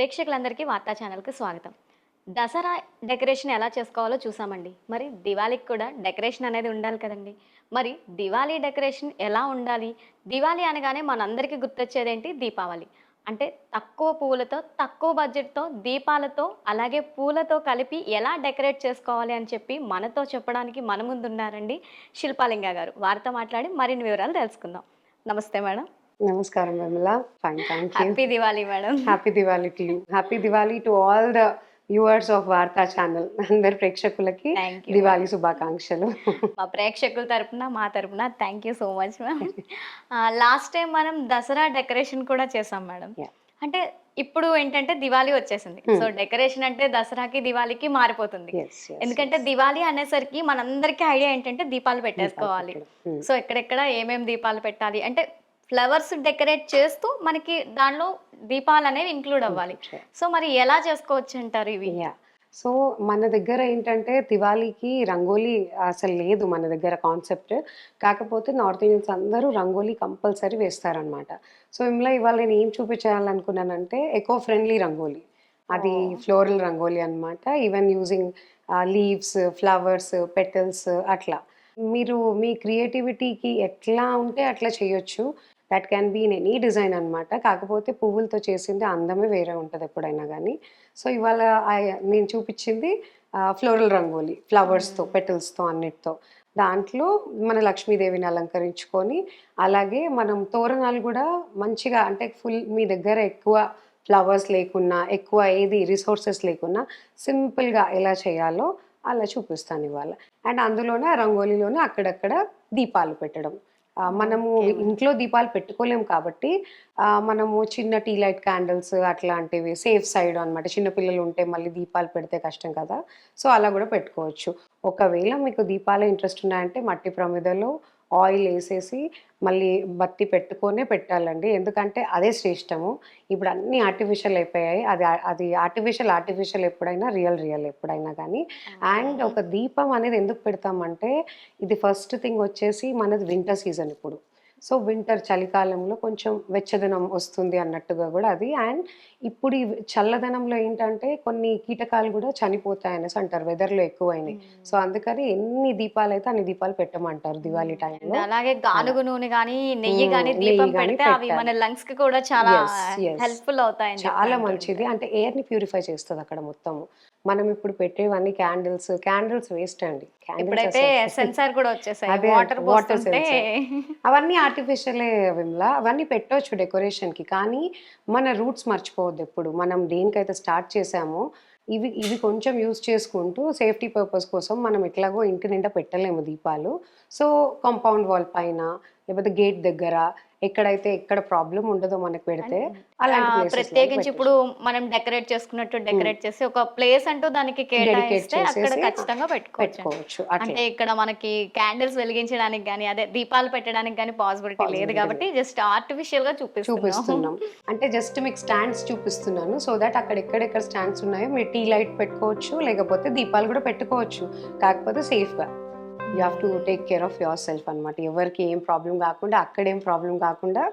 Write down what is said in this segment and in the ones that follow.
ప్రేక్షకులందరికీ వార్తా ఛానల్కి స్వాగతం. దసరా డెకరేషన్ ఎలా చేసుకోవాలో చూసామండి. మరి దివాళీకి కూడా డెకరేషన్ అనేది ఉండాలి కదండి. మరి దివాళీ డెకరేషన్ ఎలా ఉండాలి? దివాళీ అనగానే మనందరికీ గుర్తొచ్చేదేంటి దీపావళి. అంటే తక్కువ పువ్వులతో తక్కువ బడ్జెట్తో దీపాలతో అలాగే పూలతో కలిపి ఎలా డెకరేట్ చేసుకోవాలి అని చెప్పి మనతో చెప్పడానికి మన ముందు ఉన్నారండి శిల్పాలింగ గారు. వారితో మాట్లాడి మరిన్ని వివరాలు తెలుసుకుందాం. నమస్తే మేడం. నమస్కారం Vimala. Fine thank you happy Diwali madam happy Diwali to you happy Diwali to all the viewers of Vaartha channel అందరి ప్రేక్షకులకి దివాళీ శుభాకాంక్షలు. మా ప్రేక్షకుల తరపున మా తరపున. Thank you so much ma'am last time మనం దసరా డెకరేషన్ కూడా చేసాం మేడం. అంటే ఇప్పుడు ఏంటంటే దివాళీ వచ్చేసింది. Hmm. సో డెకరేషన్ అంటే దసరాకి దివాళీకి మారిపోతుంది. ఎందుకంటే దివాళీ అనేసరికి మనందరికీ ఐడియా ఏంటంటే దీపాలు పెట్టేసుకోవాలి. Hmm. సో ఎక్కడెక్కడ ఏమేమి దీపాలు పెట్టాలి? అంటే ఫ్లవర్స్ డెకరేట్ చేస్తూ మనకి దానిలో దీపాలు అనేవి ఇంక్లూడ్ అవ్వాలి. సో మరి ఎలా చేసుకోవచ్చు అంటారు ఇవి? సో మన దగ్గర ఏంటంటే దివాళీకి రంగోలీ అసలు లేదు మన దగ్గర కాన్సెప్ట్ కాకపోతే నార్త్ ఇండియన్స్ అందరూ రంగోలీ కంపల్సరీ వేస్తారనమాట సో ఇందులో ఇవాళ నేను ఏం చూపించాలనుకున్నానంటే ఎకో ఫ్రెండ్లీ రంగోలీ. అది Oh. ఫ్లోరల్ రంగోలీ అనమాట even using leaves flowers petals అట్లా. మీరు మీ క్రియేటివిటీకి ఎట్లా ఉంటే అట్లా చేయొచ్చు. That can be in any design అనమాట కాకపోతే పువ్వులతో చేసింది అందమే వేరే ఉంటుంది ఎప్పుడైనా కానీ సో ఇవాళ నేను చూపించింది ఫ్లోరల్ రంగోలీ ఫ్లవర్స్తో పెటల్స్తో అన్నిటితో. దాంట్లో మన లక్ష్మీదేవిని అలంకరించుకొని అలాగే మనం తోరణాలు కూడా మంచిగా అంటే ఫుల్ మీ దగ్గర ఎక్కువ ఫ్లవర్స్ లేకున్నా ఎక్కువ ఏది రిసోర్సెస్ లేకున్నా సింపుల్గా ఎలా చేయాలో అలా చూపిస్తాను ఇవాళ. అండ్ అందులోనే ఆ రంగోలీలోనే అక్కడక్కడ దీపాలు పెట్టడం. మనము. ఇంట్లో దీపాలు పెట్టుకోలేము కాబట్టి మనము చిన్న టీ లైట్ క్యాండిల్స్ అట్లాంటివి సేఫ్ సైడ్ అన్నమాట. చిన్న పిల్లలు ఉంటే మళ్ళీ దీపాలు పెడితే కష్టం కదా. సో అలా కూడా పెట్టుకోవచ్చు. ఒకవేళ మీకు దీపాలు ఇంట్రెస్ట్ ఉన్నాయంటే మట్టి ప్రమిదలో ఆయిల్ వేసేసి మళ్ళీ బత్తి పెట్టుకొనే పెట్టాలండి. ఎందుకంటే అదే శ్రేష్టము. ఇప్పుడు అన్ని ఆర్టిఫిషియల్ అయిపోయాయి. అది అది ఆర్టిఫిషియల్ ఆర్టిఫిషియల్ ఎప్పుడైనా రియల్ రియల్ ఎప్పుడైనా కానీ. అండ్ ఒక దీపం అనేది ఎందుకు పెడతామంటే ఇది ఫస్ట్ థింగ్ వచ్చేసి మనది వింటర్ సీజన్ ఇప్పుడు. సో వింటర్ చలికాలంలో కొంచెం వెచ్చదనం వస్తుంది అన్నట్టుగా కూడా అది. అండ్ ఇప్పుడు ఈ చల్లదనంలో ఏంటంటే కొన్ని కీటకాలు కూడా చనిపోతాయి అనేసి అంటారు వెదర్లో ఎక్కువైనాయి సో అందుకని ఎన్ని దీపాలు అయితే అన్ని దీపాలు పెట్టమంటారు దివాళీ టైంలో. అలాగే గానుగు నూనె గానీ నెయ్యి దీపం పెడితే అవి పెట్టాలి. మన లంగ్స్కి కూడా చాలా. హెల్ప్ఫుల్ అవుతాయి చాలా మంచిది. అంటే ఎయిర్ని ప్యూరిఫై చేస్తుంది అక్కడ మొత్తము. మనం ఇప్పుడు పెట్టేవన్నీ క్యాండిల్స్ క్యాండిల్స్ వేస్ట్ అండి. ఇప్పుడైతే సెన్సార్ కూడా వచ్చేసాయి. వాటర్ పోస్తుంటే అవన్నీ ఆర్టిఫిషియలే విమ్లా అవన్నీ పెట్టవచ్చు డెకరేషన్కి. కానీ మన రూట్స్ మర్చిపోవద్దు ఎప్పుడు. మనం దేనికైతే స్టార్ట్ చేసామో ఇవి ఇవి కొంచెం యూజ్ చేసుకుంటూ సేఫ్టీ పర్పస్ కోసం మనం ఎట్లాగో ఇంటి నిండా పెట్టలేము దీపాలు. సో కాంపౌండ్ వాల్ పైన లేకపోతే గేట్ దగ్గర ఎక్కడైతే ఎక్కడ ప్రాబ్లం ఉండదో మనకు పెడితే అలాంటి ప్రత్యేకించి. ఇప్పుడు మనం డెకరేట్ చేసుకున్నట్టు డెకరేట్ చేసి ఒక ప్లేస్ అంటూ దానికి కేటాయిస్తే అక్కడ ఖచ్చితంగా పెట్టుకోవచ్చు. అంటే ఇక్కడ మనకి క్యాండిల్స్ వెలిగించడానికి కానీ అదే దీపాలు పెట్టడానికి కానీ పాసిబిలిటీ లేదు కాబట్టి జస్ట్ ఆర్టిఫిషియల్గా చూపిస్తున్నాం. చూపిస్తున్నాం. అంటే జస్ట్ మీకు స్టాండ్స్ చూపిస్తున్నాను సో దట్ అక్కడ ఎక్కడెక్కడ స్టాండ్స్ ఉన్నాయో మీరు టీ లైట్ పెట్టుకోవచ్చు లేకపోతే దీపాలు కూడా పెట్టుకోవచ్చు. కాకపోతే సేఫ్గా you have to take care of yourself అనమాట ఎవరికి ఏం ప్రాబ్లం కాకుండా అక్కడేం ప్రాబ్లం కాకుండా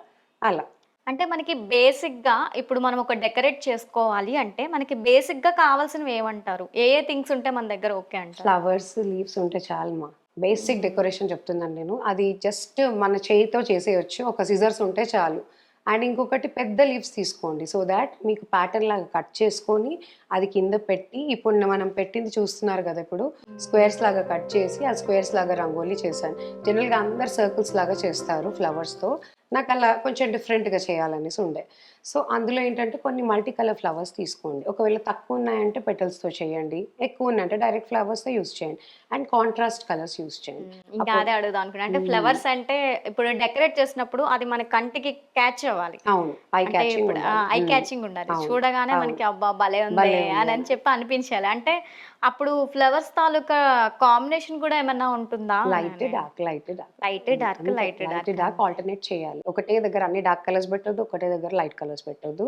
అలా. అంటే మనకి బేసిక్గా ఇప్పుడు మనం ఒక డెకరేట్ చేసుకోవాలి అంటే మనకి బేసిక్గా కావాల్సినవి ఏమంటారు? ఏ ఏ థింగ్స్ ఉంటే మన దగ్గర ఓకే అంటారు? ఫ్లవర్స్ లీవ్స్ ఉంటే చాలమ్మా బేసిక్ డెకరేషన్ చెప్తున్నాను నేను. అది జస్ట్ మన చేయితో చేసేయచ్చు. ఒక సిజర్స్ ఉంటే చాలు. అండ్ ఇంకొకటి పెద్ద లీవ్స్ తీసుకోండి. సో దాట్ మీకు ప్యాటర్న్ లాగా కట్ చేసుకొని అది కింద పెట్టి ఇప్పుడు మనం పెట్టింది చూస్తున్నారు కదా ఇప్పుడు స్క్వేర్స్ లాగా కట్ చేసి ఆ స్క్వేర్స్ లాగా రంగోలీ చేశాను. జనరల్గా అందరు సర్కిల్స్ లాగా చేస్తారు ఫ్లవర్స్తో. నాకు అలా కొంచెం డిఫరెంట్గా చేయాలనేసి ఉండే. సో అందులో ఏంటంటే కొన్ని మల్టీ కలర్ ఫ్లవర్స్ తీసుకోండి. ఒకవేళ తక్కువ ఉన్నాయంటే పెటల్స్తో చేయండి. ఎక్కువ ఉన్నాయంటే డైరెక్ట్ ఫ్లవర్స్తో యూస్ చేయండి. అండ్ కాంట్రాస్ట్ కలర్స్ యూస్ చేయండి. ఇంకా అదే అడుగుదాం అనుకున్నా. అంటే ఫ్లవర్స్ అంటే ఇప్పుడు డెకరేట్ చేసినప్పుడు అది మన కంటికి క్యాచ్ అవ్వాలి. అవును. ఐ క్యాచింగ్ ఐ క్యాచింగ్ ఉండాలి. చూడగానే. మనకి అబ్బా భలే ఉంది. అని చెప్పి అనిపించాలి. అంటే అప్పుడు ఫ్లవర్స్ తాలూకా కాంబినేషన్ కూడా ఏమన్నా ఉంటుందా? Light dark light dark light dark light dark dark alternate చేయాలి. ఒకటే దగ్గర అన్ని డార్క్ కలర్స్ పెట్టొద్దు ఒకటే దగ్గర లైట్ కలర్స్ పెట్టొద్దు.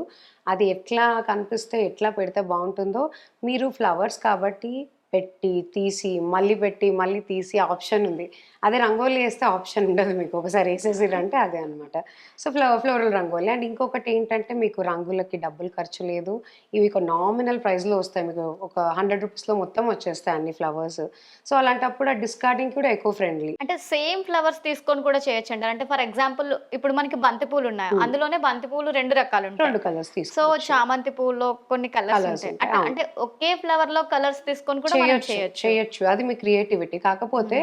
అది ఎట్లా కనిపిస్తే ఎట్లా పెడితే బాగుంటుందో మీరు ఫ్లవర్స్ కాబట్టి పెట్టి తీసి మళ్ళీ పెట్టి మళ్ళీ తీసి ఆప్షన్ ఉంది. అదే రంగోలీ వేస్తే ఆప్షన్ ఉండదు మీకు. ఒకసారి వేసేసిరంటే అదే అనమాట so flow floral rangoli. And ఇంకొకటి ఏంటంటే మీకు రంగులకి డబ్బులు ఖర్చు లేదు. ఇవి ఒక నామినల్ ప్రైస్లో వస్తాయి. మీకు ఒక హండ్రెడ్ రూపీస్లో మొత్తం వచ్చేస్తాయి అన్ని ఫ్లవర్స్ సో అలాంటప్పుడు ఆ డిస్కార్డింగ్ కూడా ఎక్కువ ఫ్రెండ్లీ అంటే సేమ్ ఫ్లవర్స్ తీసుకొని కూడా చేయొచ్చు అంటారు అంటే ఫర్ ఎగ్జాంపుల్ ఇప్పుడు మనకి బంతి పూలు ఉన్నాయి. అందులోనే బంతి పూలు రెండు రకాలు ఉంటాయి. రెండు కలర్స్ సో చామంతి పూల్లో కొన్ని కలర్స్ ఉంటాయి. అంటే ఒకే ఫ్లవర్లో కలర్స్ తీసుకొని కూడా మనం చేయొచ్చు. చేయొచ్చు. అది మీ క్రియేటివిటీ కాకపోతే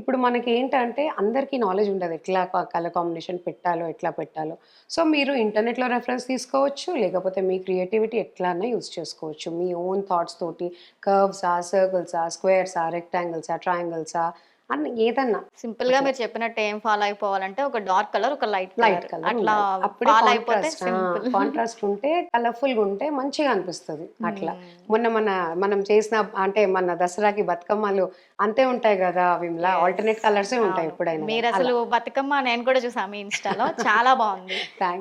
ఇప్పుడు మనకి ఏంటంటే అందరికీ నాలెడ్జ్ ఉండదు. ఎట్లా కలర్ కాంబినేషన్ పెట్టాలో ఎట్లా పెట్టాలో. సో మీరు ఇంటర్నెట్లో రెఫరెన్స్ తీసుకోవచ్చు లేకపోతే మీ క్రియేటివిటీ ఎట్లానే యూస్ చేసుకోవచ్చు. మీ ఓన్ థాట్స్ తోటి కర్వ్సా సర్కిల్సా స్క్వేర్సా రెక్టాంగిల్సా ట్రయాంగిల్సా అన్ని ఏదన్నా. సింపుల్గా మీరు చెప్పినట్టు ఏం ఫాలో అయిపోవాలంటే ఒక డార్క్ కలర్ ఒక లైట్ లైట్ కలర్ అట్లా అప్పుడే కాంట్రాస్ట్ ఉంటే కలర్ఫుల్గా ఉంటే మంచిగా అనిపిస్తుంది అట్లా. మొన్న మన మనం చేసిన అంటే మన దసరాకి బతుకమ్మలు అంతే ఉంటాయి కదా విమ్లా? ఆల్టర్నేట్ కలర్స్ ఉంటాయి ఎప్పుడైనా. మీరు అసలు బతుకమ్మ నేను కూడా చూసాను మీ ఇన్స్టాలో. చాలా బాగుంది.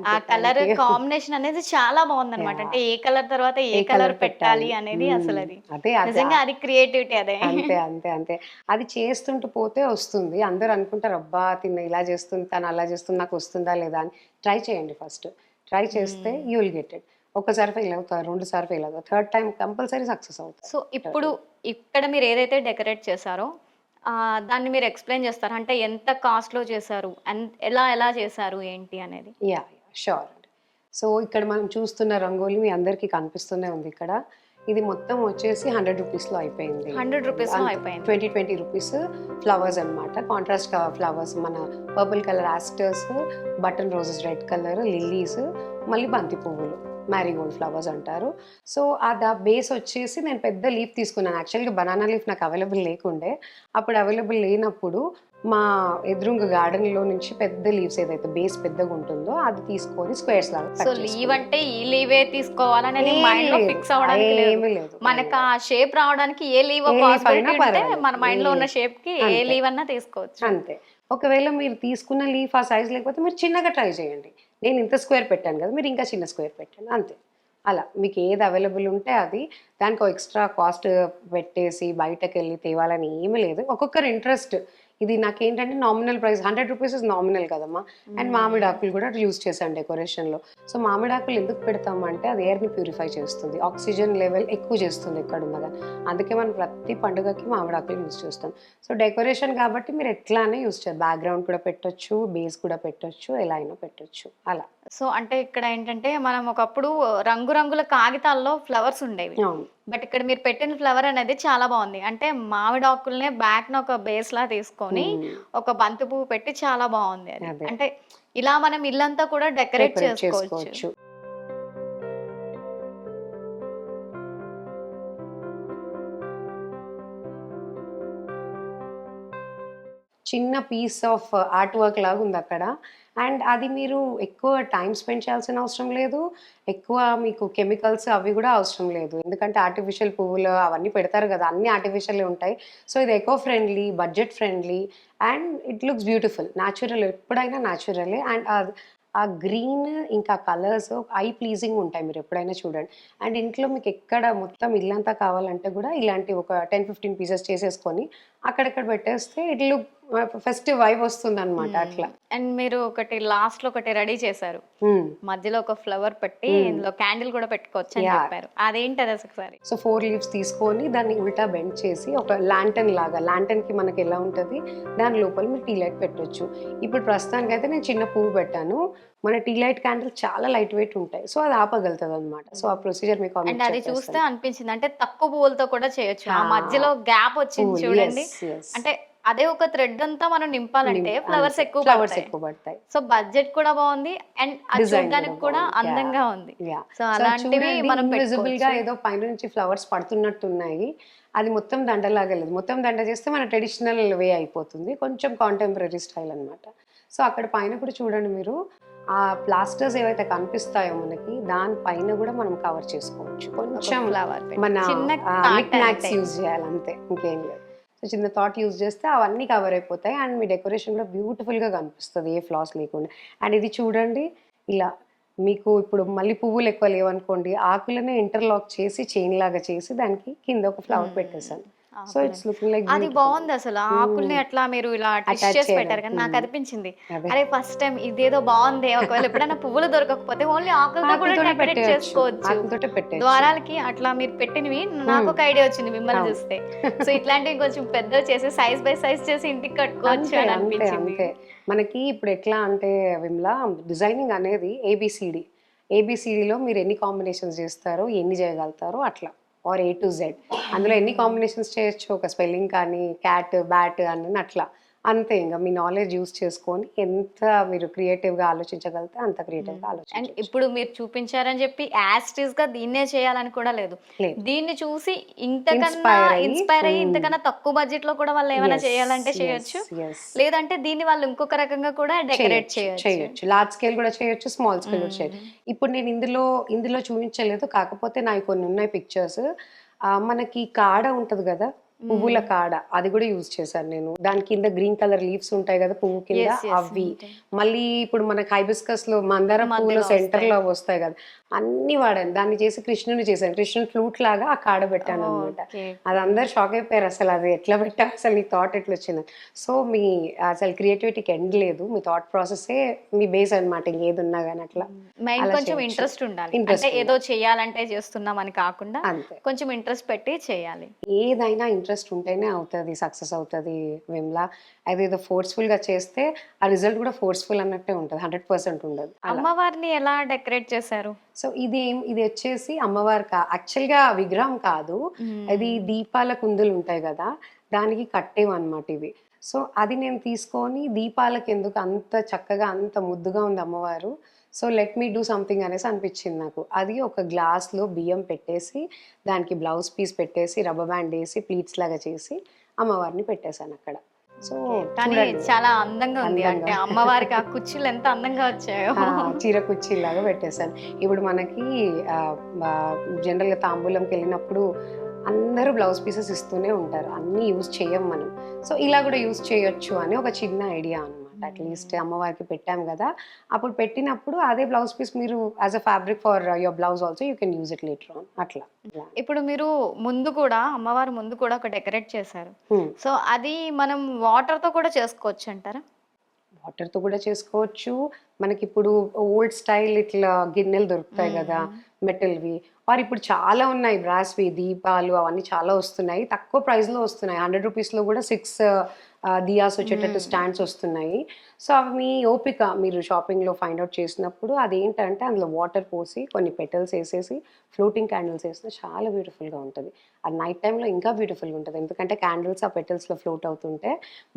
ఆ కలర్. కాంబినేషన్ అనేది చాలా బాగుంది అనమాట అంటే ఏ కలర్ తర్వాత ఏ కలర్ పెట్టాలి. అనేది మ్మ్. అసలు అది. అదే అదే. నిజంగా అది క్రియేటివిటీ అదే. అంతే అంతే అంతే. అది చేస్తుంటూ పోతే వస్తుంది. అందరు అనుకుంటారు అబ్బా తిన్న ఇలా చేస్తుంది తను అలా చేస్తుంది నాకు వస్తుందా లేదా అని. ట్రై చేయండి ఫస్ట్ ట్రై చేస్తే యూ విల్ గెట్ ఇట్ ఒకసారి ఫెయిల్ అవుతారు రెండు సార్లు ఫెయిల్ అవుతారు. థర్డ్ టైం కంపల్సరీ సక్సెస్ అవుతారు. సో ఇప్పుడు ఇక్కడ మీరు ఏదైతే డెకరేట్ చేశారో దాన్ని మీరు ఎక్స్ప్లెయిన్ చేస్తారు. అంటే ఎంత కాస్ట్లో చేశారు? అండ్ ఎలా ఎలా చేశారు? ఏంటి అనేది? యా షూర్ సో ఇక్కడ మనం చూస్తున్న రంగోలి మీ అందరికీ కనిపిస్తూనే ఉంది ఇక్కడ. ఇది మొత్తం వచ్చేసి హండ్రెడ్ రూపీస్లో అయిపోయింది. హండ్రెడ్ రూపీస్లో అయిపోయింది. ట్వంటీ ట్వంటీ రూపీస్ ఫ్లవర్స్ అన్నమాట. కాంట్రాస్ట్ ఫ్లవర్స్ మన purple colour asters button roses red colour lilies మళ్ళీ బంతి పువ్వులు. మ్యారీగోల్డ్ ఫ్లవర్స్ అంటారు. సో ఆ దా బేస్ వచ్చేసి నేను పెద్ద లీఫ్ తీసుకున్నాను. యాక్చువల్గా బనానా లీఫ్ నాకు అవైలబుల్ లేకుండే. అప్పుడు అవైలబుల్ లేనప్పుడు మా ఎదురుంగ garden లో నుంచి పెద్ద లీవ్స్ ఏదైతే బేస్ పెద్దగా ఉంటుందో అది తీసుకొని స్క్వేర్స్ లాగా సో లీవ్. అంటే ఈ లీవే తీసుకోవాలనేది ఏమీ మైండ్లో. ఫిక్స్ అవ్వడానికి లేదు. మనకు ఆ షేప్ రావడానికి ఏ లీవ్. మన మైండ్లో ఉన్న షేప్కి ఏ. లీవ్ అన్నా తీసుకోవచ్చు. అంతే. ఒకవేళ మీరు తీసుకున్న లీఫ్ ఆ సైజ్ లేకపోతే మీరు చిన్నగా ట్రై చేయండి. నేను ఇంత స్క్వేర్ పెట్టాను కదా మీరు ఇంకా చిన్న స్క్వేర్ పెట్టండి అంతే. అలా మీకు ఏది అవైలబుల్ ఉంటే అది. దానికి ఎక్స్ట్రా కాస్ట్ పెట్టేసి బయటకు వెళ్ళి తేవాలని ఏమీ లేదు. ఒక్కొక్కరు ఇంట్రెస్ట్ ఇది నాకేంటంటే nominal price hundred rupees is nominal కదమ్మా. అండ్ మామిడి ఆకులు కూడా యూస్ చేశాను డెకరేషన్లో సో మామిడి ఆకులు ఎందుకు పెడతామంటే అది ఎయిర్ని ప్యూరిఫై చేస్తుంది. ఆక్సిజన్ లెవెల్ ఎక్కువ చేస్తుంది ఎక్కడ ఉన్నా కానీ అందుకే మనం ప్రతి పండుగకి మామిడి ఆకులు యూస్ చేస్తాం. సో డెకరేషన్ కాబట్టి మీరు ఎట్లానే యూస్ చేయాలి. బ్యాక్గ్రౌండ్ కూడా పెట్టొచ్చు బేస్ కూడా పెట్టొచ్చు ఎలా అయినా పెట్టొచ్చు. అలా. సో అంటే ఇక్కడ ఏంటంటే మనం ఒకప్పుడు రంగురంగుల కాగితాల్లో ఫ్లవర్స్ ఉండేవి. బట్ ఇక్కడ మీరు పెట్టిన ఫ్లవర్ అనేది చాలా బాగుంది అంటే మామిడి ఆకుల్నే బ్యాక్ న ఒక బేస్ లా తీసుకొని. ఒక బంతి పువ్వు పెట్టి చాలా బాగుంది అది. అంటే ఇలా మనం ఇల్లంతా కూడా డెకరేట్ చేసుకోవచ్చు చిన్న పీస్ ఆఫ్ ఆర్ట్ వర్క్ లాగా ఉంది అక్కడ. అండ్ అది మీరు ఎక్కువ టైం స్పెండ్ చేయాల్సిన అవసరం లేదు. ఎక్కువ మీకు కెమికల్స్ అవి కూడా అవసరం లేదు. ఎందుకంటే ఆర్టిఫిషియల్ పువ్వులు అవన్నీ పెడతారు కదా అన్ని ఆర్టిఫిషియల్ ఉంటాయి. సో ఇది eco friendly budget friendly and it looks beautiful natural ఎప్పుడైనా న్యాచురలే అండ్ ఆ గ్రీన్ ఇంకా కలర్స్ ఐ ప్లీజింగ్ ఉంటాయి మీరు ఎప్పుడైనా చూడండి. అండ్ ఇంట్లో మీకు ఎక్కడ మొత్తం ఇల్లంతా కావాలంటే కూడా ఇలాంటి ఒక టెన్ ఫిఫ్టీన్ పీసెస్ చేసేసుకొని అక్కడక్కడ పెట్టేస్తే ఇట్ లుక్ ఫెస్టివ్ వైబ్ వస్తుంది అనమాట అట్లా. అండ్ మీరు ఒకటి లాస్ట్లో ఒకటి రెడీ చేశారు. Hmm. మధ్యలో ఒక ఫ్లవర్ పెట్టి ఇందులో క్యాండిల్ కూడా పెట్టుకోవచ్చు అని. చెప్పారు. అదేంటి అది ఒకసారి? సో ఫోర్ లీవ్స్ తీసుకొని దాన్ని ఉల్టా బెండ్ చేసి ఒక ల్యాంటన్ లాగా ల్యాంటన్కి మనకి ఎలా ఉంటుంది? దాని లోపల మీరు టీ లైట్ పెట్టొచ్చు. ఇప్పుడు ప్రస్తుతానికి అయితే నేను చిన్న పువ్వు పెట్టాను. మన టీ లైట్ క్యాండిల్ చాలా లైట్ వెయిట్ ఉంటాయి. సో అది ఆపగలుగుతుంది అనమాట సో ఆ ప్రొసీజర్ మీకు అది. చూస్తే అనిపించింది. అంటే తక్కువ పువ్వులతో కూడా చేయొచ్చు. ఆ. మధ్యలో గ్యాప్ వచ్చింది చూడండి. అంటే అదే ఒక థ్రెడ్ అంతా మనం నింపాలంటే నింప్- ఫ్లవర్స్. ఎక్కువ ఫ్లవర్స్ ఎక్కువ పడతాయి. సో బడ్జెట్ కూడా బాగుంది అండ్ చూడడానికి కూడా. అందంగా ఉంది. సో అలాంటివి మనం ఇన్విజిబుల్గా. ఏదో పైన నుంచి ఫ్లవర్స్ పడుతున్నట్టు ఉన్నాయి అది మొత్తం దండలాగా లేదు. మొత్తం దండ చేస్తే మన ట్రెడిషనల్ వే అయిపోతుంది. కొంచెం కాంటెంపరీ స్టైల్ అన్నమాట. సో అక్కడ పైన కూడా చూడండి మీరు. ఆ ప్లాస్టర్స్ ఏవైతే కనిపిస్తాయో మనకి దాని పైన కూడా మనం కవర్ చేసుకోవచ్చు. కొంచెం మన యూజ్ చేయాలి అంతే ఇంకేం లేదు. చిన్న థాట్ యూజ్ చేస్తే అవన్నీ కవర్ అయిపోతాయి. అండ్ మీ డెకరేషన్ కూడా beautiful గా కనిపిస్తుంది ఏ ఫ్లాస్ లేకుండా. అండ్ ఇది చూడండి ఇలా మీకు ఇప్పుడు మళ్ళీ పువ్వులు ఎక్కువ లేవనుకోండి ఆకులనే ఇంటర్లాక్ చేసి చైన్ లాగా చేసి దానికి కింద ఒక ఫ్లవర్. పెట్టేశాను. సో ఇట్స్ లుకింగ్ లైక్ అది బాగుంది అసలు. ఆకుల్ని అట్లా మీరు ఇలా Attach చేసి. పెట్టారు కానీ నాకు అనిపించింది. అదే. అరే ఫస్ట్ టైం ఇదేదో బాగుంది. ఒకవేళ ఎప్పుడైనా పువ్వులు దొరకకపోతే ఓన్లీ ఆకులతో కూడా డెకరేట్ చేసుకోవచ్చు. ద్వారాలకి అట్లా మీరు పెట్టినవి. నాకు ఒక ఐడియా వచ్చింది మిమ్మల్ని. చూస్తే. సో ఇట్లాంటివి కొంచెం పెద్ద చేసి సైజ్ బై సైజ్ చేసి ఇంటికి కట్టుకోవచ్చు అని అనిపించింది. మనకి ఇప్పుడు ఎట్లా అంటే విమ్లా డిజైనింగ్ అనేది ఏబిసిడి ఏబిసిడిలో మీరు ఎన్ని కాంబినేషన్స్ చేస్తారో ఎన్ని చేయగలుగుతారో అట్లా. Or A to Z. అందులో ఎన్ని కాంబినేషన్స్ చేయొచ్చు? ఒక స్పెల్లింగ్ కానీ క్యాట్ బ్యాట్ అని అట్లా. అంతే ఇంకా మీ నాలెడ్జ్ యూస్ చేసుకొని ఎంత మీరు క్రియేటివ్గా ఆలోచించగలిగితే అంత క్రియేటివ్గా అండ్ ఆలోచించండి ఇప్పుడు మీరు చూపించారని చెప్పి యాస్టీస్గా దీన్నే చేయాలని కూడా లేదు. దీన్ని చూసి ఇంతకన్నా ఇన్స్పైర్ అయ్యి hmm. ఇంతకన్నా తక్కువ బడ్జెట్లో కూడా వాళ్ళు ఏమైనా చేయాలంటే చేయొచ్చు. లేదంటే దీన్ని వాళ్ళు ఇంకొక రకంగా కూడా డెకరేట్ చేయొచ్చు. చేయొచ్చు. లార్జ్ స్కేల్ కూడా చేయొచ్చు స్మాల్ స్కేల్ కూడా చేయొచ్చు. ఇప్పుడు నేను ఇందులో ఇందులో చూపించలేదు కాకపోతే నావి కొన్ని ఉన్నాయి పిక్చర్స్ మనకి కాడ ఉంటది కదా పువ్వుల కాడ. అది కూడా యూజ్ చేశాను నేను. దాని కింద గ్రీన్ కలర్ లీవ్స్ ఉంటాయి కదా పువ్వు కింద అవి. మళ్ళీ ఇప్పుడు మనకి హైబిస్కస్లో మందార పువ్వులు సెంటర్లో వస్తాయి కదా. అన్ని వాడాను. దాన్ని చేసి కృష్ణుని చేశాను. కృష్ణుని ఫ్లూట్ లాగా ఆ కాడ పెట్టాను అనమాట. అది అందరు షాక్ అయిపోయారు అసలు అది ఎట్లా పెట్టా అసలు నీ థాట్ ఎట్లా వచ్చింది? సో మీ అసలు క్రియేటివిటీకి ఎండ్ లేదు. మీ థాట్ ప్రాసెసే మీ బేస్ అనమాట ఇంకేది ఉన్నా కానీ అట్లా. కొంచెం. ఇంట్రెస్ట్ ఉండాలి. అంటే ఏదో చేయాలంటే చేస్తున్నాం అని కాకుండా కొంచెం ఇంట్రెస్ట్ పెట్టి చేయాలి. ఏదైనా ఇంట్రెస్ట్ ఉంటేనే అవుతుంది సక్సెస్ అవుతుంది విమ్లా. అదేదో ఫోర్స్ఫుల్గా చేస్తే ఆ రిజల్ట్ కూడా ఫోర్స్ఫుల్ అన్నట్టే ఉంటుంది హండ్రెడ్ పర్సెంట్ ఉండదు. అమ్మవారిని ఎలా డెకరేట్ చేశారు? సో ఇది ఇది వచ్చేసి అమ్మవారి కా యాక్చువల్గా విగ్రహం కాదు. అది దీపాల కుందులు ఉంటాయి కదా దానికి కట్టేవి అనమాట ఇవి. సో అది నేను తీసుకొని దీపాలకు ఎందుకు అంత చక్కగా అంత ముద్దుగా ఉంది అమ్మవారు. So let me do something అనేసి అనిపించింది నాకు. అది ఒక గ్లాస్లో బియ్యం పెట్టేసి దానికి బ్లౌజ్ పీస్ పెట్టేసి రబ్బర్ బ్యాండ్ వేసి ప్లీట్స్ లాగా చేసి అమ్మవారిని పెట్టేశాను అక్కడ. సో కానీ. చాలా అందంగా ఉంది. అంటే అమ్మవారికి ఆ కుర్చీలు ఎంత అందంగా వచ్చాయో. చీర కుర్చీలాగా పెట్టేశాను. ఇప్పుడు మనకి జనరల్గా తాంబూలంకి వెళ్ళినప్పుడు అందరూ బ్లౌజ్ పీసెస్ ఇస్తూనే ఉంటారు. అన్నీ యూజ్ చేయం మనం. సో ఇలా కూడా యూజ్ చేయొచ్చు అని ఒక చిన్న ఐడియా అనమాట అట్లీస్ట్ అమ్మవారికి పెట్టాం కదా. అప్పుడు పెట్టినప్పుడు అదే బ్లౌజ్ పీస్ మీరు as a fabric for your blouse also you can use it later on అట్లా. ఇప్పుడు మీరు ముందు కూడా అమ్మవారి ముందు కూడా ఒక డెకరేట్ చేశారు. Hmm. సో అది మనం వాటర్తో కూడా చేసుకోవచ్చు అంటారా? వాటర్తో కూడా చేసుకోవచ్చు. మనకి ఇప్పుడు ఓల్డ్ స్టైల్ ఇట్లా గిన్నెలు దొరుకుతాయి కదా మెటల్వి. ఆర్ ఇప్పుడు చాలా ఉన్నాయి బ్రాస్వి దీపాలు అవన్నీ చాలా వస్తున్నాయి. తక్కువ ప్రైస్లో వస్తున్నాయి. హండ్రెడ్ రూపీస్లో కూడా సిక్స్ దియాస్ వచ్చేటట్టు స్టాండ్స్ వస్తున్నాయి. సో అవి మీ ఓపిక మీరు షాపింగ్లో ఫైండ్ అవుట్ చేసినప్పుడు అదేంటంటే అందులో వాటర్ పోసి కొన్ని పెటల్స్ వేసేసి ఫ్లోటింగ్ క్యాండిల్స్ వేస్తే చాలా బ్యూటిఫుల్గా ఉంటుంది. అది నైట్ టైంలో ఇంకా బ్యూటిఫుల్గా ఉంటుంది. ఎందుకంటే క్యాండిల్స్ ఆ పెటల్స్లో ఫ్లోట్ అవుతుంటే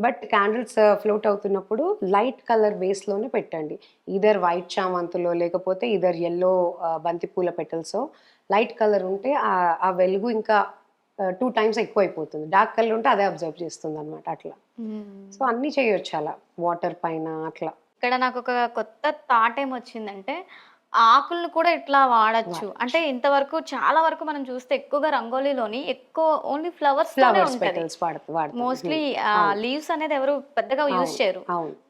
బట్ క్యాండిల్స్ ఫ్లోట్ అవుతున్నప్పుడు లైట్ కలర్ బేస్లోనే పెట్టండి. ఈధర్ వైట్ చామంతులో లేకపోతే ఈధర్ ఎల్లో బంతిపూల పెటల్సో లైట్ కలర్ ఉంటే ఆ వెలుగు ఇంకా టూ టైమ్స్ ఎక్కువ అయిపోతుంది. డార్క్ కలర్ ఉంటే అదే అబ్జర్వ్ చేస్తుంది అనమాట అట్లా సో అన్నీ చేయొచ్చు అలా వాటర్ పైన అట్లా. ఇక్కడ నాకు ఒక కొత్త థాట్ ఏం వచ్చిందంటే ఆకులను కూడా ఇట్లా వాడచ్చు. అంటే ఇంతవరకు చాలా వరకు మనం చూస్తే ఎక్కువగా రంగోలీలోని ఎక్కువ only flowers flowers petals mostly. Leaves అనేది ఎవరు పెద్దగా యూజ్ చేయరు.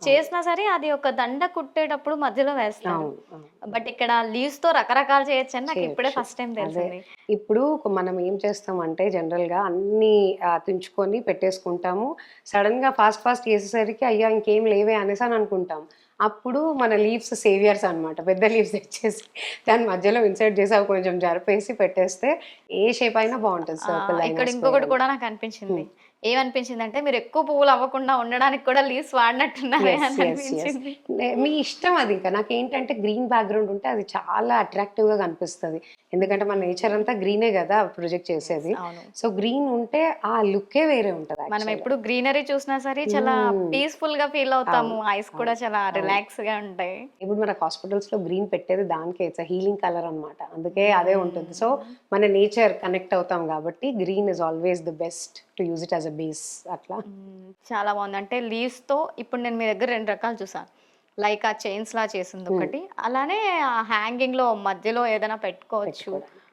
చేసినా సరే అది ఒక దండ కుట్టేటప్పుడు మధ్యలో అవును. బట్ ఇక్కడ లీవ్స్తో రకరకాలు చేయొచ్చు అని నాకు ఇప్పుడే. First time. తెలిసింది. ఇప్పుడు మనం ఏం చేస్తామంటే జనరల్గా అన్ని ఆ, తుంచుకొని పెట్టేసుకుంటాము. సడన్గా ఫాస్ట్ ఫాస్ట్ చేసేసరికి అయ్యా ఇంకేం లేవే అనేసి అని అనుకుంటాం. అప్పుడు మన లీవ్స్ సేవియర్స్ అన్నమాట. పెద్ద లీవ్స్ తెచ్చేసి దాని మధ్యలో ఇన్సర్ట్ చేసి అవి కొంచెం జరిపేసి పెట్టేస్తే ఏ షేప్ అయినా బాగుంటుంది సర్కిల్ ఇక్కడ ఇంకొకటి కూడా నాకు అనిపించింది. ఏమనిపించింది అంటే మీరు ఎక్కువ పువ్వులు అవ్వకుండా ఉండడానికి కూడా లీవ్స్ వాడినట్టున్నారే మీ ఇష్టం అది ఇంకా. నాకు ఏంటంటే గ్రీన్ బ్యాక్గ్రౌండ్ ఉంటే అది చాలా అట్రాక్టివ్గా కనిపిస్తుంది. ఎందుకంటే మన నేచర్ అంతా గ్రీనే కదా ప్రొజెక్ట్ చేసేది. సో గ్రీన్ ఉంటే ఆ లుక్కే వేరే ఉంటుంది మనం ఎప్పుడు గ్రీనరీ చూసినా సరే చాలా పీస్ఫుల్గా ఫీల్ అవుతాము. ఐస్ కూడా చాలా రిలాక్స్గా ఉంటాయి. ఇప్పుడు మన హాస్పిటల్స్లో గ్రీన్ పెట్టేది దానికే. ఇట్స్ హీలింగ్ కలర్ అన్నమాట. అందుకే అదే ఉంటుంది. సో మన నేచర్ కనెక్ట్ అవుతాం కాబట్టి green is always the best to use it as a base అట్లా. చాలా బాగుంది అంటే లీవ్స్తో ఇప్పుడు నేను మీ దగ్గర రెండు రకాలు చూసాను లైక్ ఆ చైన్స్ లా చేసింది ఒకటి అలానే ఆ హ్యాంగింగ్లో మధ్యలో ఏదైనా పెట్టుకోవచ్చు.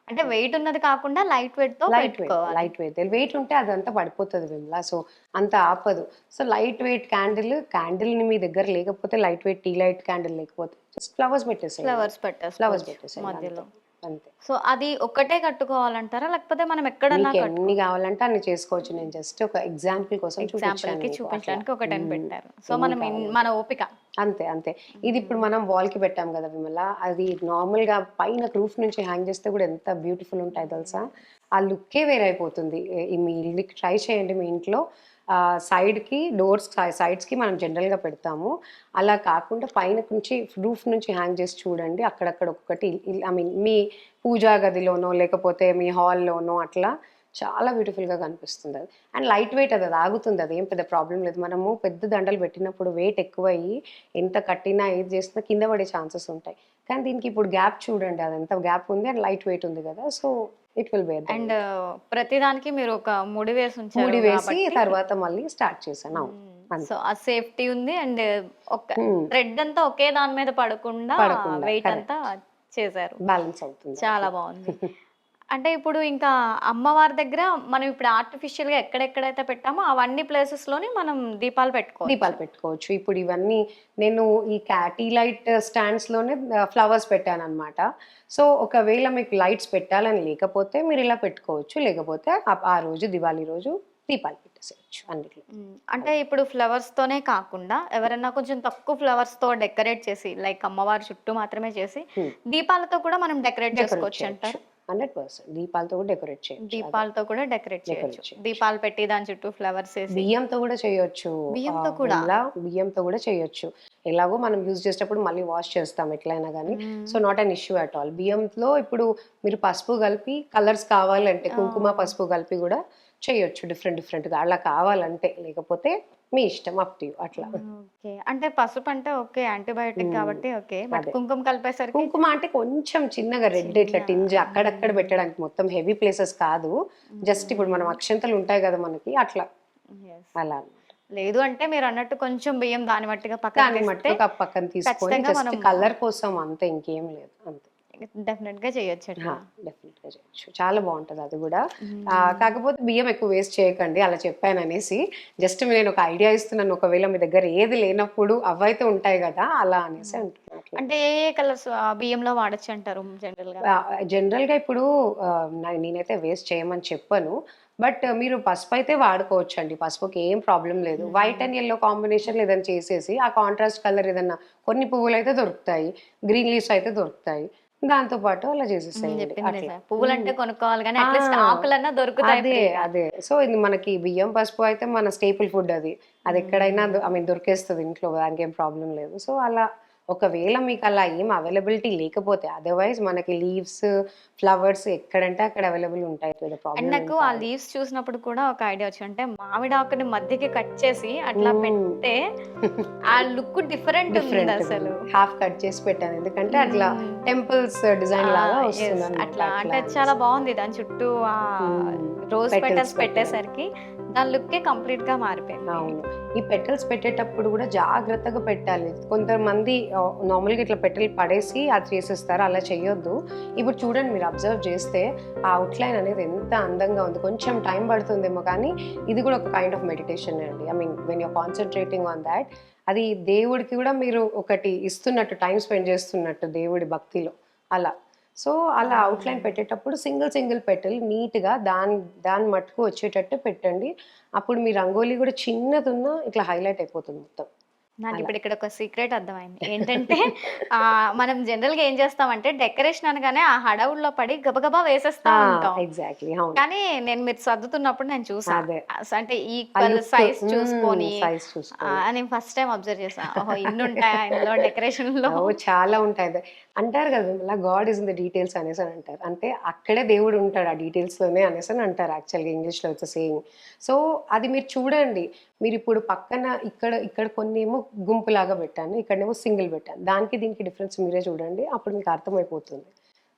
అంటే వెయిట్ ఉన్నది కాకుండా light వెయిట్తో light weight light weight weight ఉంటే అదంతా పడిపోతుంది విమ్లా. సో అంత ఆపదు. సో లైట్ వెయిట్ క్యాండిల్ క్యాండిల్ని మీ దగ్గర లేకపోతే light weight tea light candle లేకపోతే ఫ్లవర్స్ పెట్టేసి ఫ్లవర్స్ పెట్టేసి ఫ్లవర్స్ పెట్టేసి మధ్యలో. అంతే. సో అది ఒక్కటే కట్టుకోవాలంటారా? లేకపోతే మనం ఎక్కడన్నా మీకు ఎన్ని కావాలంటే అన్ని చేసుకోవచ్చు. నేను జస్ట్ ఒక ఎగ్జాంపుల్ కోసం ఎగ్జాంపుల్ చూపించాను కి మీకు చూపించడానికి. ఒకటని మ్మ్. పెట్టారు. సో మనం? మన ఓపిక. అంతే అంతే. ఇది ఇప్పుడు మనం వాల్కి పెట్టాం కదా విమల. అది నార్మల్గా పైన రూఫ్ నుంచి హ్యాంగ్ చేస్తే కూడా ఎంత బ్యూటిఫుల్ ఉంటాయి తెలుసా? ఆ లుక్కే వేరైపోతుంది. మీ ట్రై చేయండి మీ ఇంట్లో. సైడ్కి డోర్స్ సైడ్స్కి మనం జనరల్గా పెడతాము. అలా కాకుండా పైన నుంచి రూఫ్ నుంచి హ్యాంగ్ చేసి చూడండి. అక్కడక్కడ ఒక్కొక్కటి ఐ మీన్ మీ పూజా గదిలోనో లేకపోతే మీ హాల్లోనో అట్లా చాలా బ్యూటిఫుల్గా కనిపిస్తుంది అది. అండ్ లైట్ వెయిట్ అది అది ఆగుతుంది అది ఏం పెద్ద ప్రాబ్లం లేదు. మనము పెద్ద దండలు పెట్టినప్పుడు వెయిట్ ఎక్కువ అయ్యి ఎంత కట్టినా ఏది చేసినా కింద పడే ఛాన్సెస్ ఉంటాయి. కానీ దీనికి ఇప్పుడు గ్యాప్ చూడండి. అది ఎంత గ్యాప్ ఉంది? అండ్ లైట్ వెయిట్ ఉంది కదా. So it will bear and ప్రతిదానికి మీరు ఒక ముడి వేసి ఉంచారు ముడి వేసి తర్వాత మళ్ళీ స్టార్ట్ చేశాను. సో ఆ సేఫ్టీ ఉంది అండ్ ఒక. థ్రెడ్ అంతా ఒకే దాని మీద పడకుండా వెయిట్. అంతా చేశారు. బ్యాలెన్స్ అవుతుంది. చాలా బాగుంది. అంటే ఇప్పుడు ఇంకా అమ్మవారి దగ్గర మనం ఇప్పుడు ఆర్టిఫిషియల్గా ఎక్కడెక్కడైతే పెట్టామో అవన్నీ ప్లేసెస్లోని మనం దీపాలు పెట్టుకోవాలి దీపాలు పెట్టుకోవచ్చు. ఇప్పుడు ఇవన్నీ నేను ఈ క్యాటీ లైట్ స్టాండ్స్లోనే ఫ్లవర్స్ పెట్టాను అనమాట సో ఒకవేళ మీకు లైట్స్ పెట్టాలని లేకపోతే మీరు ఇలా పెట్టుకోవచ్చు. లేకపోతే ఆ- రోజు దివాళీ రోజు దీపాలు పెట్టేసేయచ్చు అన్నిట్లో. అంటే ఇప్పుడు ఫ్లవర్స్ తోనే కాకుండా ఎవరైనా కొంచెం తక్కువ ఫ్లవర్స్తో డెకరేట్ చేసి లైక్ అమ్మవారి చుట్టూ మాత్రమే చేసి. దీపాలతో కూడా మనం డెకరేట్ చేసుకోవచ్చు అంటారు? హండ్రెడ్ పర్సెంట్ దీపాలతో కూడా డెకరేట్ చేయొచ్చు దీపాలతో కూడా డెకరేట్ చేయొచ్చు. దీపాలు పెట్టి దాని చుట్టూ ఫ్లవర్స్ వేసి బియ్యంతో కూడా చేయొచ్చు బియ్యంతో కూడా? బియ్యంతో కూడా చేయొచ్చు ఎలాగో మనం యూజ్ చేసేటప్పుడు మళ్ళీ వాష్ చేస్తాం ఎట్లయినా కానీ. So not an issue at all బియ్యంలో ఇప్పుడు మీరు పసుపు కలిపి కలర్స్ కావాలంటే కుంకుమ. పసుపు కలిపి కూడా చేయొచ్చు డిఫరెంట్ డిఫరెంట్గా అలా కావాలంటే లేకపోతే మీ ఇష్టం అప్ టు అట్లా. ఓకే. అంటే పసుపు అంటే ఓకే యాంటీబయాటిక్. కాబట్టి ఓకే. బట్. కుంకుమ కలిపేసరికి కుంకుమ అంటే కొంచెం చిన్నగా రెడ్ ఇట్లా. టింజ్ అక్కడక్కడ పెట్టడానికి మొత్తం హెవీ ప్లేసెస్ కాదు. జస్ట్ ఇప్పుడు మనం అక్షంతలు ఉంటాయి కదా మనకి అట్లా. అలా లేదు అంటే మీరు అన్నట్టు కొంచెం బియ్యం దాని మట్టిగా పక్కన పక్కన తీసుకొని కలర్ కోసం అంతే ఇంకేం లేదు అంతే. డెఫినెట్గా చేయొచ్చు. డెఫినెట్గా చేయొచ్చు. చాలా బాగుంటది అది కూడా. కాకపోతే బియ్యం ఎక్కువ వేస్ట్ చేయకండి అలా చెప్పాను అనేసి. జస్ట్ నేను ఒక ఐడియా ఇస్తున్నాను ఒకవేళ మీ దగ్గర ఏది లేనప్పుడు అవైతే ఉంటాయి కదా అలా అనేసి అంటున్నాను. అంటే ఏ కలర్స్ బియ్యంలో వాడచ్చు అంటారు జనరల్గా జనరల్గా ఇప్పుడు నేనైతే వేస్ట్ చేయమని చెప్పను. బట్ మీరు పసుపు అయితే వాడుకోవచ్చు అండి. పసుపుకి ఏం ప్రాబ్లం లేదు. వైట్ అండ్ ఎల్లో కాంబినేషన్ ఏదైనా చేసేసి ఆ కాంట్రాస్ట్ కలర్ ఏదన్నా కొన్ని పువ్వులు అయితే దొరుకుతాయి గ్రీన్ లీవ్స్ అయితే దొరుకుతాయి. దాంతో పాటు అలా. పువ్వులు అంటే కొనుక్కోవాలి కానీ ఆ. అట్లీస్ట్ ఆకులన్నా దొరుకుతాయి. అదే సో ఇది మనకి బియ్యం పసుపు అయితే మన స్టేపుల్ ఫుడ్ అది అది ఎక్కడైనా ఐ మీన్ దొరికేస్తుంది ఇంట్లో దానికి ఏం ప్రాబ్లం లేదు సో అలా ఒకవేళ మీకు అలా ఏం అవైలబిలిటీ లేకపోతే అదర్వైజ్ మనకి లీవ్స్ ఫ్లవర్స్ ఎక్కడంటే అక్కడ అవైలబుల్ ఉంటాయి అండ్ నాకు ఆ లీవ్స్ చూసినప్పుడు కూడా ఒక ఐడియా వచ్చింది అంటే మామిడి ఆకుని మధ్యకి కట్ చేసి అట్లా. పెడితే ఆ లుక్ డిఫరెంట్ ఉంది అసలు హాఫ్ కట్ చేసి పెట్టాను ఎందుకంటే అట్లా. టెంపుల్స్ డిజైన్ లాగా వస్తుంది. అట్లా అంటే చాలా బాగుంది దాని చుట్టూ. Rose petals. పెట్టేసరికి దాని లుక్కే కంప్లీట్గా మారిపోయింది. అవును. ఈ పెటల్స్ పెట్టేటప్పుడు కూడా జాగ్రత్తగా పెట్టాలి. కొంతమంది నార్మల్గా ఇట్లా పెటల్ పడేసి అది చేసేస్తారు అలా చేయొద్దు ఇప్పుడు చూడండి మీరు అబ్జర్వ్ చేస్తే ఆ అవుట్లైన్ అనేది ఎంత అందంగా ఉంది. కొంచెం టైం పడుతుందేమో కానీ ఇది కూడా ఒక కైండ్ ఆఫ్ మెడిటేషన్ అండి. I mean when you're concentrating on that అది దేవుడికి కూడా మీరు ఒకటి ఇస్తున్నట్టు టైం స్పెండ్ చేస్తున్నట్టు దేవుడి భక్తిలో. అలా. సో అలా అవుట్లైన్ పెట్టేటప్పుడు సింగిల్ సింగిల్ పెటల్ నీట్గా దాని దాని మట్టుకు వచ్చేటట్టు పెట్టండి. అప్పుడు మీ రంగోలీ కూడా చిన్నది ఉన్నా ఇట్లా హైలైట్ అయిపోతుంది మొత్తం. నాకు. ఇప్పుడు ఇక్కడ ఒక సీక్రెట్ అర్థమైంది. ఏంటంటే మనం జనరల్గా ఏం చేస్తామంటే డెకరేషన్ అనగానే ఆ హడవుల్లో పడి గబగబా వేసేస్తా ఉంటాం. ఎగ్జాక్ట్లీ. కానీ నేను మీరు సర్దుతున్నప్పుడు నేను చూసా. అదే. అంటే ఈక్వల్ సైజ్ చూసుకొని నేను ఫస్ట్ టైం అబ్జర్వ్ చేసా. ఓహో ఇన్ని ఉంటాయా ఇందులో డెకరేషన్లో చాలా ఉంటాయి. అంటారు కదా అలా God is in the details అనేసి అని అంటారు. అంటే అక్కడే దేవుడు ఉంటాడు ఆ డీటెయిల్స్లోనే అనేసి అని అంటారు యాక్చువల్గా ఇంగ్లీష్లో వచ్చే సేయింగ్ సో అది మీరు చూడండి. మీరు ఇప్పుడు పక్కన ఇక్కడ ఇక్కడ కొన్ని ఏమో గుంపులాగా పెట్టాను ఇక్కడనేమో సింగిల్ పెట్టాను. దానికి దీనికి డిఫరెన్స్ మీరే చూడండి అప్పుడు మీకు అర్థమైపోతుంది.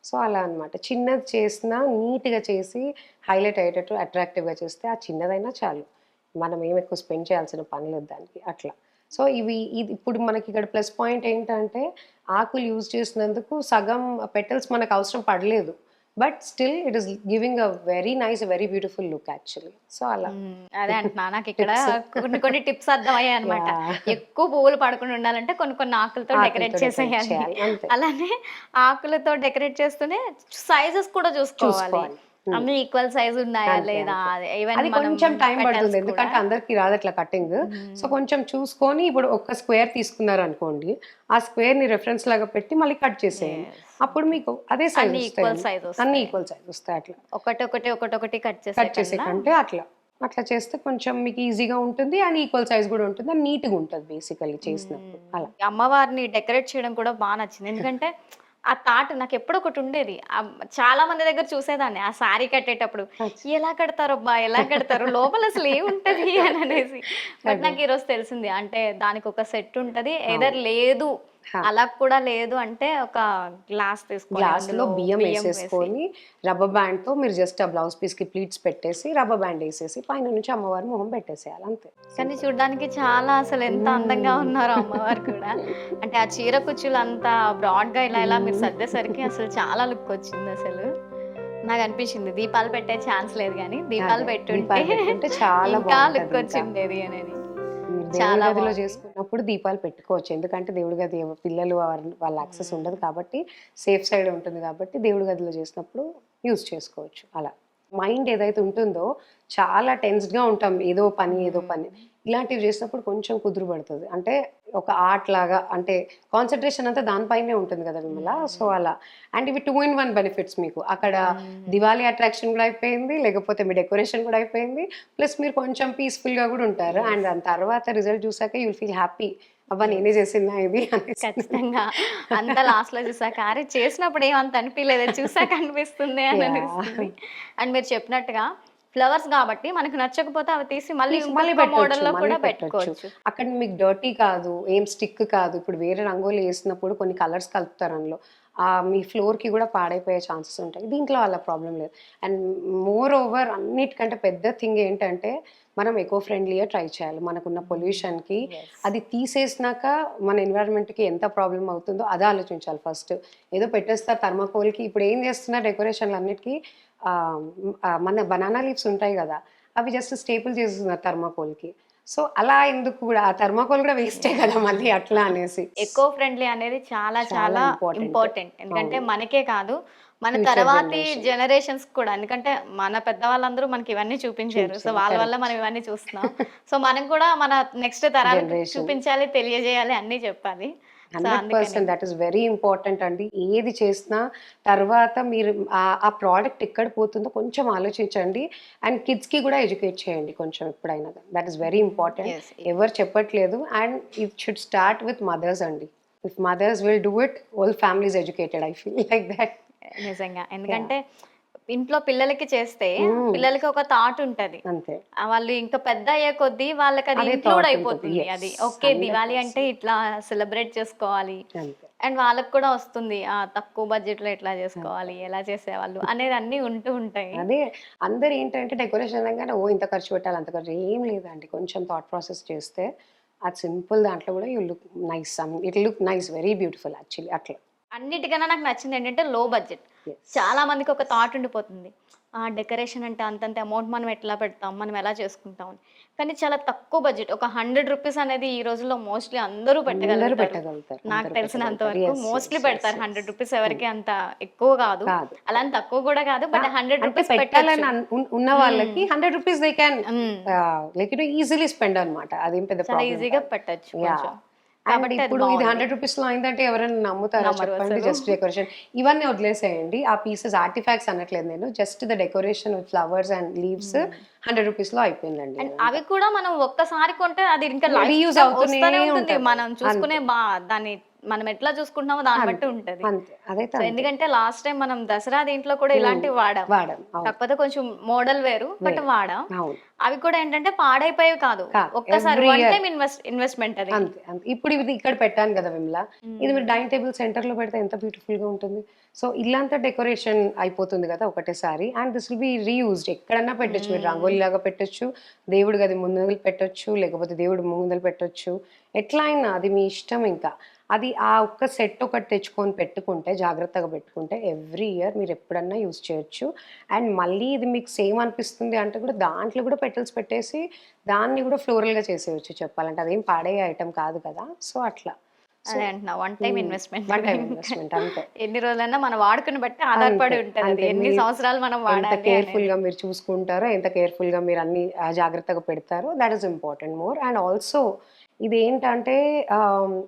సో అలా అన్నమాట. చిన్నది చేసినా నీట్గా చేసి హైలైట్ అయ్యేటట్టు అట్రాక్టివ్గా చేస్తే ఆ చిన్నదైనా చాలు. మనం ఏం ఎక్కువ స్పెండ్ చేయాల్సిన పని లేదు దానికి. అట్లా. సో ఇవి ఇది ఇప్పుడు మనకి ఇక్కడ ప్లస్ పాయింట్ ఏంటంటే ఆకులు యూజ్ చేసినందుకు సగం పెటల్స్ మనకు అవసరం పడలేదు. But still it is giving a very nice very beautiful look actually so అలా. అదే అంటున్నా. నాకు ఇక్కడ కొన్ని కొన్ని టిప్స్ అర్థమయ్యాయి అనమాట ఎక్కువ పువ్వులు పడకుండా ఉండాలంటే కొన్ని కొన్ని ఆకులతో డెకరేట్ చేసేయాలి. అలానే ఆకులతో డెకరేట్ చేస్తూనే సైజెస్ కూడా చూసుకోవాలి. అన్ని ఈక్వల్ సైజ్ ఉన్నాయా లేదా? అది కొంచెం టైం పడుతుంది. ఎందుకంటే అందరికి రాదు అట్లా కటింగ్ సో కొంచెం చూసుకొని ఇప్పుడు ఒక స్క్వేర్ తీసుకున్నారు అనుకోండి ఆ స్క్వేర్ని రెఫరెన్స్ లాగా పెట్టి మళ్ళీ కట్ చేసేయండి. అప్పుడు మీకు అదే సైజ్ size వస్తాయి. అన్ని ఈక్వల్ సైజ్ వస్తాయి అట్లా. ఒకటి ఒకటి ఒకటి ఒకటి కట్ కట్ చేసే చేసే కంటే అట్లా. అట్లా చేస్తే కొంచెం మీకు ఈజీగా ఉంటుంది అండ్ ఈక్వల్ సైజ్ కూడా ఉంటుంది అండ్ నీట్గా ఉంటుంది బేసికల్లీ చేసినప్పుడు. అలా. అమ్మవారిని డెకరేట్ చేయడం కూడా బాగా నచ్చింది. ఎందుకంటే ఆ థాట్ నాకు ఎప్పుడు ఒకటి ఉండేది. ఆ చాలా మంది దగ్గర చూసేదాన్ని. ఆ సారీ కట్టేటప్పుడు ఎలా కడతారు అబ్బా ఎలా కడతారు? లోపల అసలు ఏముంటది? అని అనేసి. బట్ నాకు ఈరోజు తెలిసింది. అంటే దానికి ఒక సెట్ ఉంటది. ఏదర్ లేదు. అలా కూడా లేదు అంటే ఒక గ్లాస్ తీసుకొని గ్లాస్లో బియ్యం వేసి- వేసేసుకొని రబ్బర్ బ్యాండ్తో మీరు జస్ట్ ఆ బ్లౌజ్ పీస్కి ప్లీట్స్ పెట్టేసి రబ్బర్ బ్యాండ్ వేసేసి పైన నుంచి అమ్మవారి మొహం పెట్టేసేయాలి అంతే. కానీ చూడడానికి చాలా అసలు ఎంత అందంగా ఉన్నారు అమ్మవారు కూడా. అంటే ఆ చీర కుచ్చులు అంత బ్రాడ్గా ఇలా ఇలా మీరు సర్దేసరికి అసలు చాలా లుక్ వచ్చింది అసలు. నాకు అనిపించింది దీపాలు పెట్టే ఛాన్స్ లేదు కానీ దీపాలు పెట్టుంటే చాలా లుక్. వచ్చిండేది అనేది. చాలా గదిలో. చేసుకున్నప్పుడు దీపాలు పెట్టుకోవచ్చు. ఎందుకంటే దేవుడి గది పిల్లలు వాళ్ళ యాక్సెస్ ఉండదు కాబట్టి సేఫ్ సైడ్ ఉంటుంది కాబట్టి దేవుడి గదిలో చేసినప్పుడు యూజ్ చేసుకోవచ్చు. అలా. మైండ్ ఏదైతే ఉంటుందో చాలా టెన్స్డ్గా ఉంటాం. ఏదో పని ఏదో పని. ఇలాంటివి చేసినప్పుడు కొంచెం కుదురు పడుతుంది. అంటే ఒక ఆర్ట్ లాగా అంటే కాన్సన్ట్రేషన్ అంతా దానిపైనే ఉంటుంది కదా విమల? సో అలా. అండ్ ఇవి టూ ఇన్ వన్ బెనిఫిట్స్ మీకు. అక్కడ దివాళీ అట్రాక్షన్ కూడా అయిపోయింది లేకపోతే మీ డెకరేషన్ కూడా అయిపోయింది. ప్లస్ మీరు కొంచెం పీస్ఫుల్గా కూడా ఉంటారు. అండ్ దాని తర్వాత రిజల్ట్ చూసాక యూల్ ఫీల్ హ్యాపీ అబ్బా నేనే చేసినా ఇది. ఖచ్చితంగా. అంత లాస్ట్లో చూసాక అరే చేసినప్పుడు ఏమంత అనిపించలేదు చూసాక అనిపిస్తుంది అని. అనిపిస్తుంది. అండ్ మీరు చెప్పినట్టుగా ఫ్లవర్స్ కాబట్టి మనకు నచ్చకపోతే అవి తీసి మళ్ళీ మళ్ళీ ఇంకొక పెట్టొచ్చు, model లో మళ్ళీ కూడా. పెట్టుకోవచ్చు. అక్కడ మీకు డర్టీ కాదు ఏం స్టిక్ కాదు. ఇప్పుడు వేరే రంగోలి వేసినప్పుడు కొన్ని కలర్స్ కలుపుతారు అందులో. మీ ఫ్లోర్కి కూడా పాడైపోయే ఛాన్సెస్ ఉంటాయి. దీంట్లో అలా ప్రాబ్లం లేదు. అండ్ మోర్ ఓవర్ అన్నిటికంటే పెద్ద థింగ్ ఏంటంటే మనం ఎకో ఫ్రెండ్లీగా ట్రై చేయాలి. మనకున్న పొల్యూషన్కి అది తీసేసినాక మన environment కి ఎంత ప్రాబ్లం అవుతుందో అదే ఆలోచించాలి ఫస్ట్ ఏదో పెట్టేస్తారు థర్మాకోల్కి. ఇప్పుడు ఏం చేస్తున్నారు డెకరేషన్లు అన్నిటికీ మన బనానా లీవ్స్ ఉంటాయి కదా అవి జస్ట్ స్టేపుల్ చేస్తున్నారు థర్మాకోల్కి. సో అలా ఎందుకు కూడా ఆ థర్మాకోల్ కూడా వేస్టే కదా మళ్ళీ అట్లా అనేసి. ఎకో ఫ్రెండ్లీ అనేది చాలా చాలా. ఇంపార్టెంట్ ఎందుకంటే మనకే కాదు మన తర్వాతి. జనరేషన్స్ కూడా. ఎందుకంటే మన పెద్దవాళ్ళందరూ మనకి ఇవన్నీ చూపించారు. సో వాళ్ళ వల్ల మనం ఇవన్నీ చూస్తున్నాం. సో మనం కూడా మన నెక్స్ట్ తరాలకు Generation. చూపించాలి తెలియజేయాలి అన్నీ చెప్పాలి. Hundred percent that is very important అండి. ఏది చేసినా తర్వాత మీరు ఆ- ప్రోడక్ట్ ఎక్కడ పోతుందో కొంచెం ఆలోచించండి. అండ్ కిడ్స్కి కూడా ఎడ్యుకేట్ చేయండి కొంచెం ఎప్పుడైనా దట్ ఈస్ వెరీ ఇంపార్టెంట్. ఎవరు చెప్పట్లేదు. And it should start with mothers అండి. If mothers will do it all families educated I feel like that. నిజంగా. ఎందుకంటే ఇంట్లో పిల్లలకి చేస్తే పిల్లలకి ఒక థాట్ ఉంటది. అంతే. ఆ వాళ్ళు ఇంకా పెద్ద అయ్యే కొద్దీ వాళ్ళకి అది ఇంక్లూడ్ అయిపోతుంది అది. ఓకే 100%. దివాళీ అంటే ఇట్లా సెలబ్రేట్ చేసుకోవాలి. అండ్ వాళ్ళకి కూడా వస్తుంది ఆ తక్కువ బడ్జెట్లో ఎట్లా చేసుకోవాలి ఎలా చేసేవాళ్ళు అనేది అన్ని ఉంటూ ఉంటాయి. అదే అందరు ఏంటంటే డెకరేషన్ అనగానే ఓ ఇంత ఖర్చు పెట్టాలి అంత ఖర్చు. ఏం లేదండి. కొంచెం థాట్ ప్రాసెస్ చేస్తే అది సింపుల్ దాంట్లో కూడా you look nice. It look nice very beautiful actually అట్లా. అన్నిటికన్నా నాకు నచ్చింది ఏంటంటే లో బడ్జెట్. చాలా మందికి ఒక థాట్ ఉండిపోతుంది. ఆ డెకరేషన్ అంటే అంతంత అమౌంట్ మనం ఎట్లా పెడతాం? మనం ఎలా చేసుకుంటాం కానీ చాలా తక్కువ బడ్జెట్ ఒక హండ్రెడ్ రూపీస్ అనేది ఈ రోజుల్లో మోస్ట్లీ అందరూ పెట్టగలుగుతారు. నాకు తెలిసినంత. వరకు మోస్ట్లీ పెడతారు హండ్రెడ్. రూపీస్ ఎవరికి అంత ఎక్కువ కాదు. అలా తక్కువ కూడా కాదు బట్ హండ్రెడ్ రూపీస్ పెట్టాలని ఉన్న వాళ్ళకి hundred rupees they can like easily spend అన్నమాట. అదేం పెద్ద ఈజీగా పెట్టచ్చు కాబట్టి ఇప్పుడు ఇది. హండ్రెడ్ రూపీస్లో అయిందంటే ఎవరైనా నమ్ముతారా చెప్పండి. జస్ట్ డెకరేషన్ ఇవన్నీ వదిలేసేయండి. ఆ పీసెస్ ఆర్టిఫాక్ట్స్ అనట్లేదు నేను. Just the decoration with flowers and leaves hundred రూపీస్లో అయిపోయిందండి. అవి కూడా మనం ఒక్కసారి కొంటే అది ఇంకా ఉంటుంది. ఉంటది. మనం చూసుకునే దాన్ని మనం ఎట్లా చూసుకుంటున్నామో దాన్ని బట్టి ఉంటది. అదైతే. ఎందుకంటే లాస్ట్ టైం మనం దసరా దీంట్లో కూడా ఇలాంటివి వాడాం. వాడాం కాకపోతే కొంచెం మోడల్ వేరు బట్ వాడాం. అవి కూడా ఏంటంటే పాడైపోయేవి కాదు. ఒక్కసారి ఇన్వెస్ట్మెంట్ అది. ఇప్పుడు ఇది ఇక్కడ పెట్టాను కదా విమలా. ఇది మీరు డైనింగ్ టేబుల్ సెంటర్లో పెడితే ఎంత బ్యూటిఫుల్గా ఉంటుంది. సో ఇల్లంతా డెకరేషన్ అయిపోతుంది కదా ఒకటేసారి. And this will be reused ఎక్కడన్నా పెట్టొచ్చు మీరు రంగోలీ లాగా పెట్టొచ్చు దేవుడి గది ముందలు పెట్టొచ్చు లేకపోతే దేవుడి ముందలు పెట్టొచ్చు. ఎట్లా అయినా అది మీ ఇష్టం ఇంకా. అది ఆ ఒక్క సెట్ ఒకటి తెచ్చుకొని పెట్టుకుంటే జాగ్రత్తగా పెట్టుకుంటే ఎవ్రీ ఇయర్ మీరు ఎప్పుడన్నా యూజ్ చేయొచ్చు. అండ్ మళ్ళీ ఇది మీకు సేమ్ అనిపిస్తుంది అంటే కూడా దాంట్లో కూడా పెటల్స్ పెట్టేసి దాన్ని కూడా ఫ్లోరల్గా చేసేయచ్చు చెప్పాలంటే. అదేం పాడే ఐటమ్ కాదు కదా. సో అట్లా. అదే అంటున్నా. One time. Investment one time investment అంతే. ఎన్ని రోజులైనా మనం వాడుకుని బట్టి ఆధారపడి ఉంటుంది. ఎన్ని సంవత్సరాలు మనం వాడాలి కేర్ఫుల్. గా మీరు చూసుకుంటారో ఎంత కేర్ఫుల్గా మీరు అన్ని జాగ్రత్తగా పెడతారో that is important more and also ఇది ఏంటంటే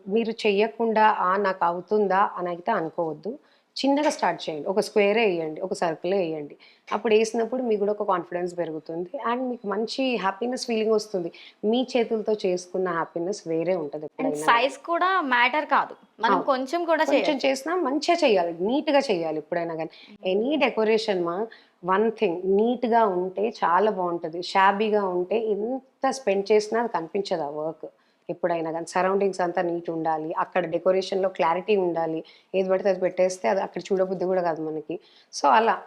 మీరు చెయ్యకుండా ఆ నాకు అవుతుందా? అని అయితే అనుకోవద్దు. చిన్నగా స్టార్ట్ చేయండి. ఒక స్క్వేరే వేయండి. ఒక సర్కిలే వేయండి. అప్పుడు వేసినప్పుడు మీకు కూడా ఒక కాన్ఫిడెన్స్ పెరుగుతుంది. అండ్ మీకు మంచి హ్యాపీనెస్ ఫీలింగ్ వస్తుంది. మీ చేతులతో చేసుకున్న హ్యాపీనెస్ వేరే ఉంటుంది సైజ్ కూడా మ్యాటర్ కాదు. మనం. కొంచెం కూడా కొంచెం చేసినా మంచిగా చేయాలి. నీట్గా చేయాలి ఎప్పుడైనా కానీ. ఎనీ డెకరేషన్ మా వన్ థింగ్. నీట్గా ఉంటే చాలా బాగుంటుంది. షాబీగా ఉంటే ఎంత స్పెండ్ చేసినా అది కనిపించదు ఆ వర్క్. ఎప్పుడైనా కానీ సరౌండింగ్స్ అంతా నీట్ ఉండాలి అక్కడ డెకరేషన్లో క్లారిటీ ఉండాలి ఏది పడితే అది పెట్టేస్తే అది అక్కడ చూడబుద్ధి కూడా కాదు మనకి. సో అలా.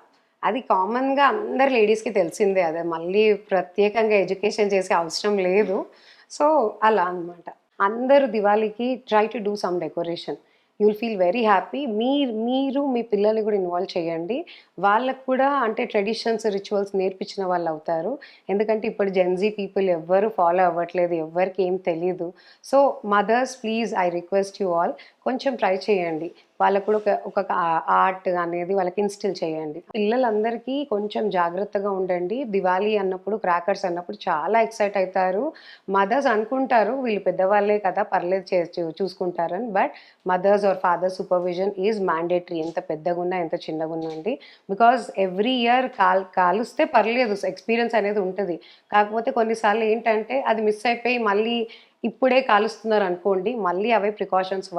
అది కామన్గా అందరు లేడీస్కి తెలిసిందే అదే. మళ్ళీ ప్రత్యేకంగా ఎడ్యుకేషన్ చేసే అవసరం లేదు. సో అలా అన్నమాట. అందరూ దివాళీకి try to do some decoration. You will feel very happy మీ మీరు మీ పిల్లల్ని కూడా ఇన్వాల్వ్ చేయండి. వాళ్ళకు కూడా అంటే ట్రెడిషన్స్ రిచువల్స్ నేర్పించిన వాళ్ళు అవుతారు. ఎందుకంటే ఇప్పుడు జెన్జీ పీపుల్ ఎవ్వరు ఫాలో అవ్వట్లేదు ఎవ్వరికి ఏం తెలియదు so mothers please I request you all కొంచెం ట్రై చేయండి. వాళ్ళకు కూడా ఒక ఒక ఆర్ట్ అనేది వాళ్ళకి ఇన్స్టిల్ చేయండి. పిల్లలందరికీ కొంచెం జాగ్రత్తగా ఉండండి. దివాళీ అన్నప్పుడు క్రాకర్స్ అన్నప్పుడు చాలా ఎక్సైట్ అవుతారు. మదర్స్ అనుకుంటారు వీళ్ళు పెద్దవాళ్ళే కదా పర్లేదు చే- చూ- చూసుకుంటారని. But mothers or father supervision is mandatory. ఎంత పెద్దగా ఎంత చిన్నగా ఉన్నా అండి. బికాజ్ ఎవ్రీ ఇయర్ కాల్ కాలుస్తే పర్లేదు. ఎక్స్పీరియన్స్ అనేది ఉంటుంది. కాకపోతే కొన్నిసార్లు ఏంటంటే అది మిస్ అయిపోయి మళ్ళీ ఇప్పుడే కాలుస్తున్నారు అనుకోండి మళ్ళీ అవే ప్రికాషన్స్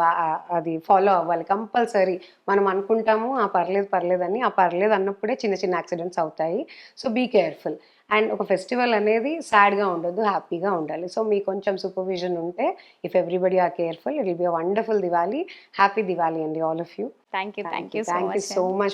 అది ఫాలో అవ్వాలి. కంపల్సరీ మనం అనుకుంటాము ఆ పర్లేదు పర్లేదు అని ఆ పర్లేదు అన్నప్పుడే చిన్న చిన్న యాక్సిడెంట్స్ అవుతాయి. సో బీ కేర్ఫుల్ అండ్ ఒక ఫెస్టివల్ అనేది సాడ్గా ఉండదు హ్యాపీగా ఉండాలి. సో మీకు కొంచెం సూపర్విజన్ ఉంటే if everybody are careful it will be a wonderful Diwali happy Diwali అండి all of you thank you thank you thank you so much